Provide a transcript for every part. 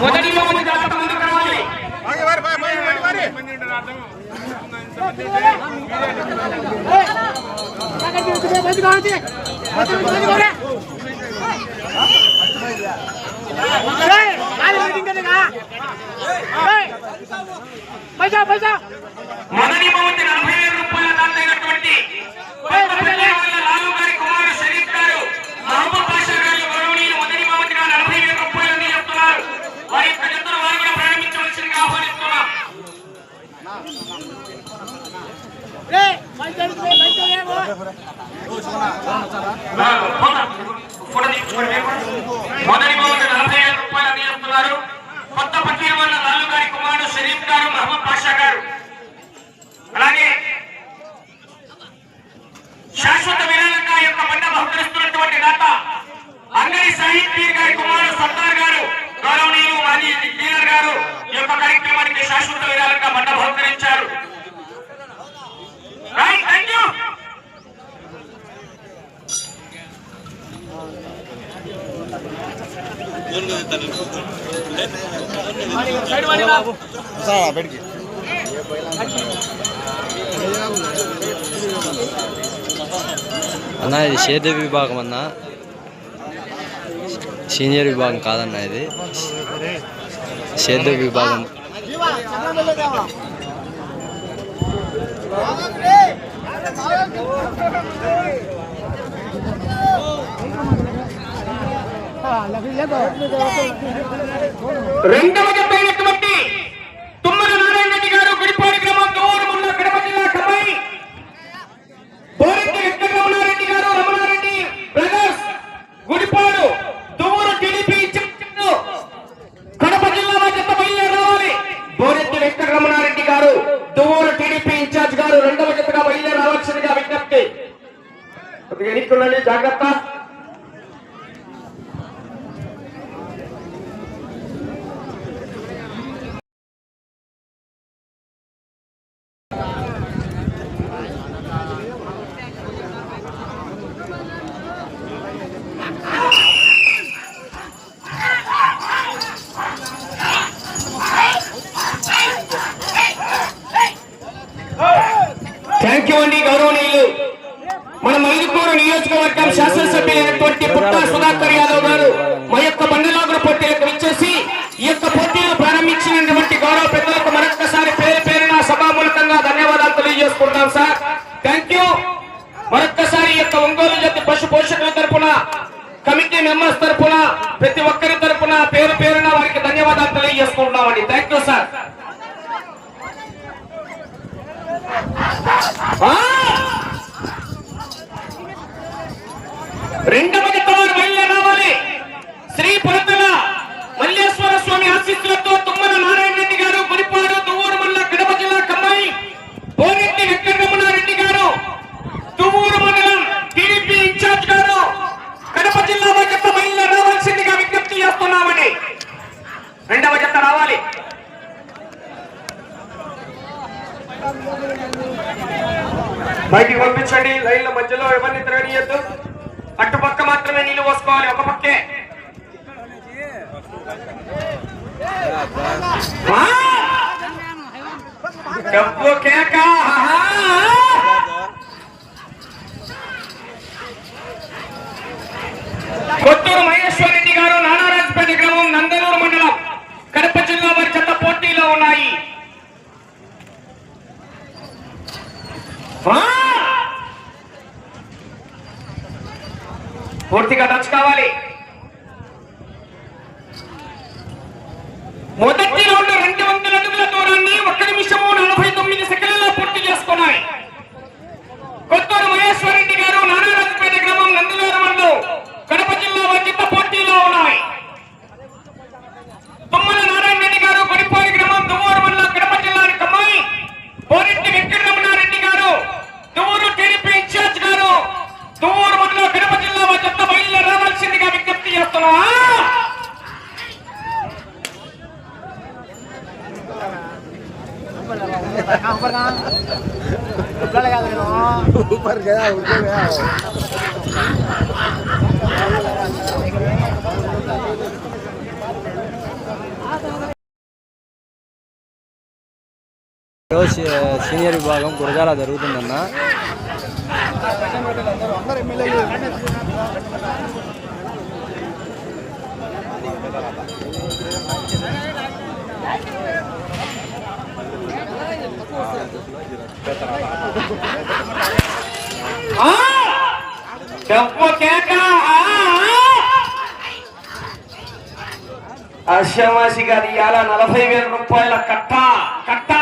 మొదటి మంది మొదటి బహుమతి నలభై వేల రూపాయల దాతైనటువంటి లాలు గారు కొత్త పట్టిన వల్ల లాలు గారి కుమారుడు షరీఫ్ గారు మహమ్మద్ పాషా గారు. అలాగే శాశ్వత సేద విభాగం అన్న సీనియర్ విభాగం కాదన్న ఇది. సేద విభాగం. రెండవ రెండవ జతగా బయలుదేరవలసిందిగా విజ్ఞప్తి. కొద్దిగా ఎన్నికలండి జాగ్రత్త. శంకర్ యాదవ్ గారు మా యొక్క బండిలాగుల పోటీలకు ఇచ్చేసి ఈ యొక్క పోటీలు ప్రారంభించినటువంటి గౌరవ పెద్దలకు మరొకసారి పేరు పేరున సభామూలకంగా ధన్యవాదాలు తెలియజేసుకుంటాం సార్. இருக்கா సీనియర్ విభాగం గురజాల జరుగుతుందన్న Gracias. డబ్బు కేక. అశ్వమాసి గారి ఇవాళ నలభై వేల రూపాయల కట్ట. కట్ట.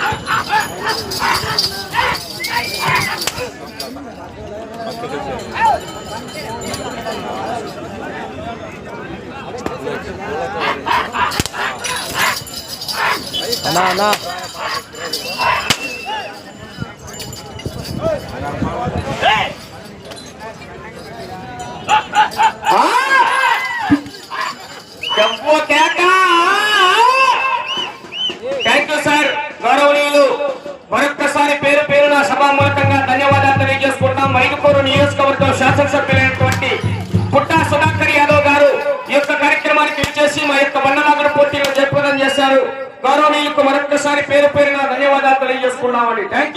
Ha ha ha ha ha! 好的 பண்ணிட்டேன்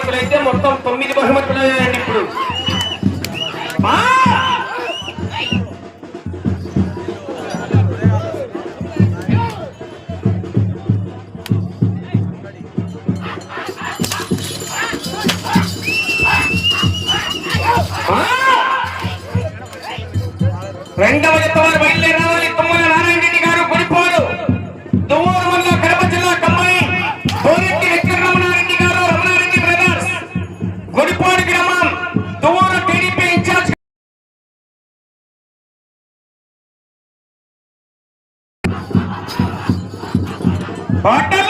బహుమతులు అయితే మొత్తం తొమ్మిది బహుమతులు ఇప్పుడు. Bottom.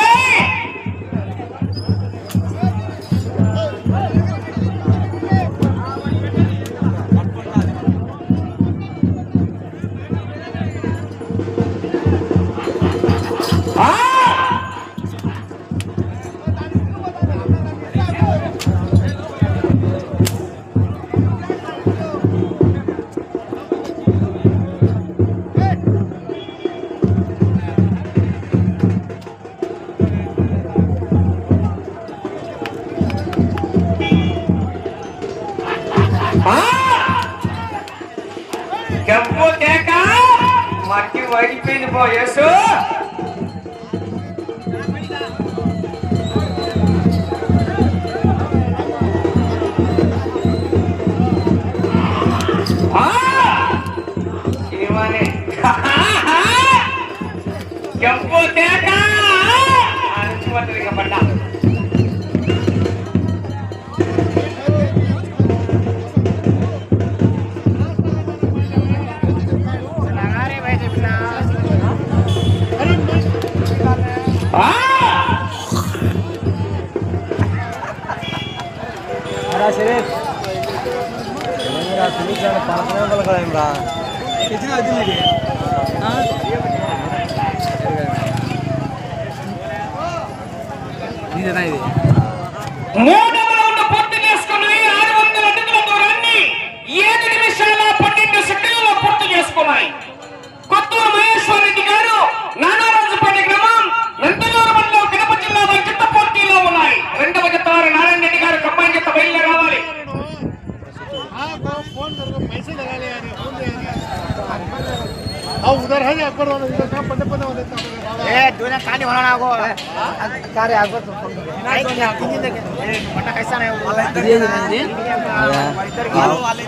Aku lagi pin Gimana? Ah! Hahaha. Jemput ya. Ah! Aku cuma teringat pada.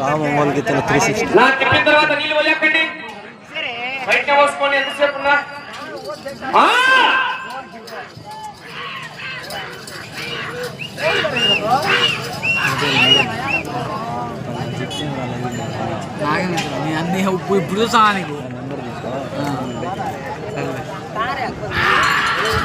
Ram ఒంగోలుకి ఇతను త్రీ సిక్స్టీ నా తిప్పిన తర్వాత నీళ్ళు వదిలేకండి బయట పోసుకొని ఎంతసేపు ఉన్నా ఆ! అన్ని ఇప్పుడు ఇప్పుడు చూసా నీకు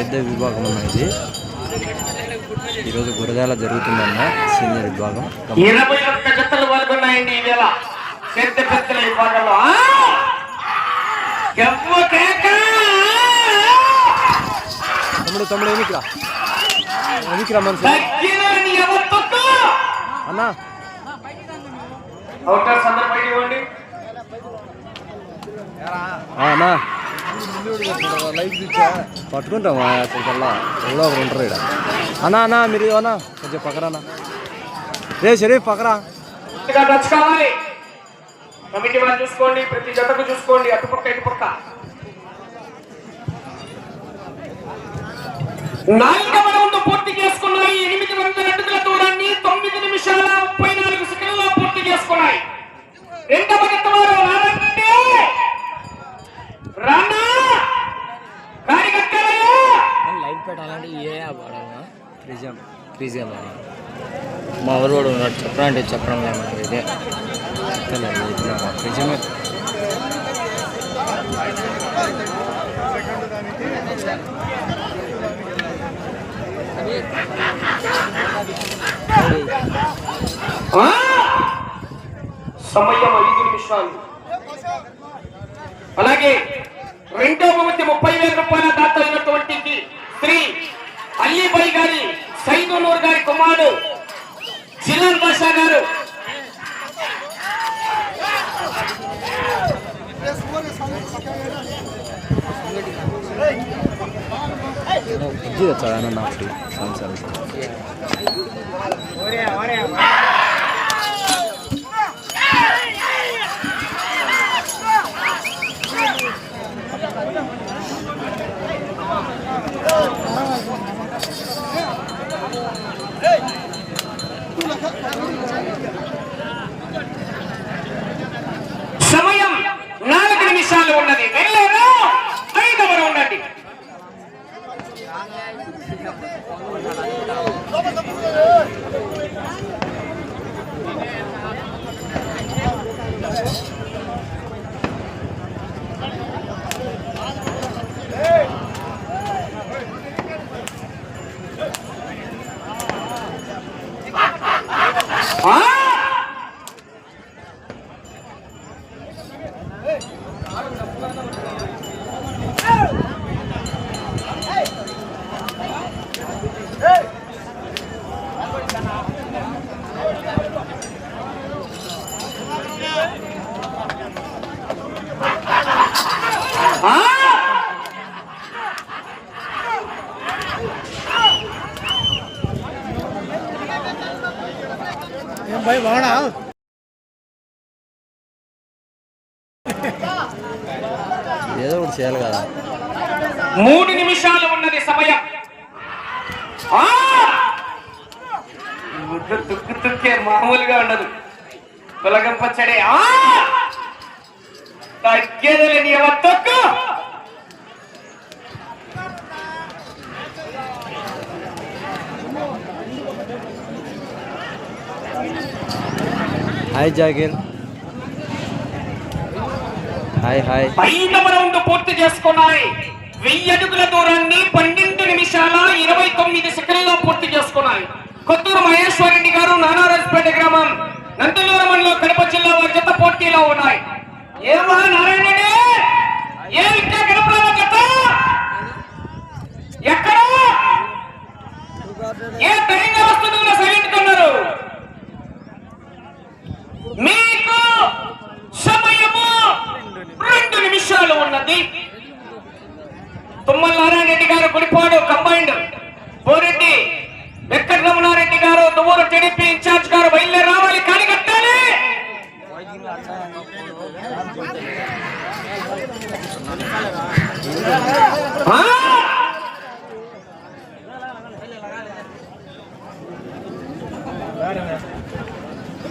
సేద్య విభాగం అన్న ఇది ఈరోజు గురజాల జరుగుతుందన్న సీనియర్ విభాగం. ఇరవై ఒక్క జతలు పాల్గొన్నాయండి ఈ వేళ. పెద్ద పెద్దల విభాగంలో! తమ్ముడు తమ్ముడు నీ ఎవ్వ తొక్కు! అన్నా అవుటర్ అందరూ బయట ఇవ్వండి అన్నా. పట్టుకుంటామా? అక్కడికల్లా ఎవరో ఒకరు ఉంటారు ఇక్కడ అన్నా అన్నా మీరు అన్నా కొంచెం పక్కరానా రే షరీఫ్ పక్కరా. కమిటీ వాళ్ళు చూసుకోండి ప్రతి జతకు చూసుకోండి అటుపక్క ఇటుపక్క నాలుగవ పూర్తి చేసుకున్నాయి. ఎనిమిది వందల అడుగుల దూరాన్ని తొమ్మిది నిమిషాల ముప్పై నాలుగు సెకండ్లలో పూర్తి చేసుకున్నాయి. రెండవ గత వారు రానంటే రానా పెట్టాలంటే ఏ పడాలన్నా క్రిజం. క్రిజం మా ఊరు వాడు ఉన్నాడు. చెప్పడం అంటే చెప్పడం లేదు మనకి ఇదే. క్రిజమే. ఆ! సమయం ఐదు నిమిషాలు. అలాగే రెండో ముప్పై వేల రూపాయల దాత అయినటువంటి సైదునూర్ గారి కుమారుడు జిలాన్ బాషా గారు ఇది తెచ్చాడు నా తుక్కే మామూలుగా ఉండదు. పులగం పచ్చడి! తగ్గేదిలేని ఎవరు తొక్కు? హాయ్ జాగిర్ హాయ్ హాయ్ ఐదవ రౌండ్ పూర్తి చేసుకున్నాయి. వెయ్యి అడుగుల దూరాన్ని పన్నెండు నిమిషాల ఇరవై తొమ్మిది సెకండ్లో పూర్తి చేసుకున్నాయి. కొత్తూరు మహేశ్వర్ రెడ్డి గారు నానారాజపేట గ్రామం నందలూరు మండలం కడప జిల్లా వారి జత పోటీలో ఉన్నాయి. ఏమా నారాయణ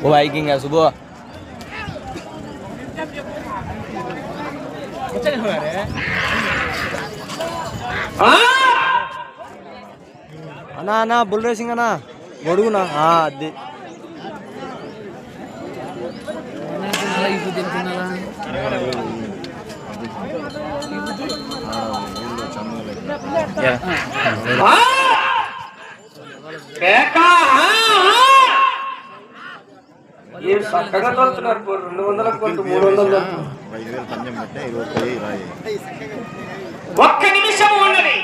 वो बाइकिंग है सुबह ఆ! అన్నా అన్నా బుల్ రేసింగ్ అన్నా గొడుగునా ఆ, అది ఆ! చక్కగా తోలుతున్నారు రెండు వందల కోట్లు మూడు వందలు ఒక్క నిమిషం ఉన్నది.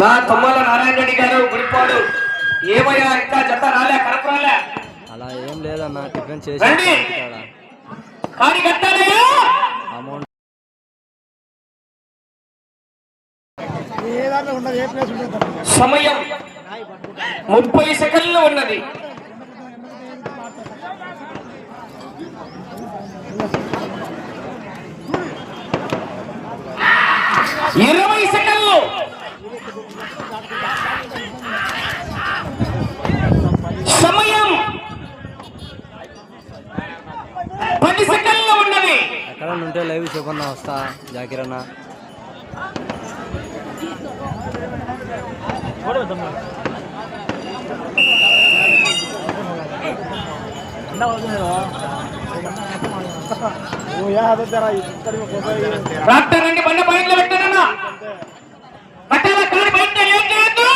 నా తొమ్మల నారాయణ రెడ్డి గారు గుడిపాడు. ఏమయ్యా ఇంకా జత రాలే కడప రాలే? అలా ఏం లేదన్నా టిఫిన్ చేసి. కానీ కట్టాలయ్యా. సమయం ముప్పై సెకండ్లు ఉన్నది. ఇరవై సెకండ్లు. సమయం పది సెకండ్లు ఉన్నది. ఎక్కడ ఉంటే లైవ్ చెప్పన్నా వస్తా జాకిర్ అన్న అండి బండ బయటలో పెట్టండి కట్టాల కాని బయట ఏం చేయొద్దు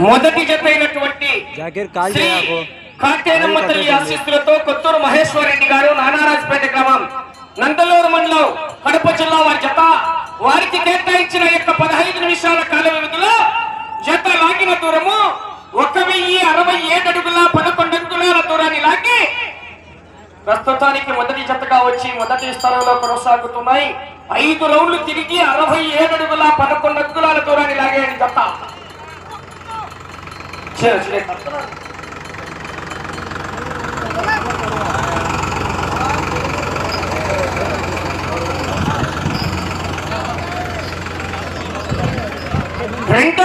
మొదటి జత జాకిర్ కాల్ చేయకు. తల్లి ఆశీస్సులతో కొత్తూరు మహేశ్వర్ రెడ్డి గారు నానారాజపేట గ్రామం. నందలూరు మండలం కడప జిల్లా వారి జత. వారికి కేటాయించిన యొక్క పదహైదు నిమిషాల కాల వ్యవధిలో జత లాగిన దూరము ఒక వెయ్యి అరవై ఏడు అడుగుల పదకొండు అంగుళాల దూరాన్ని లాగి ప్రస్తుతానికి మొదటి జతగా వచ్చి మొదటి స్థానంలో కొనసాగుతున్నాయి. ఐదు రౌండ్లు తిరిగి అరవై ఏడు అడుగుల పదకొండు అంగుళాల దూరాన్ని లాగాడు జత. చిన్న చిన్న రెండో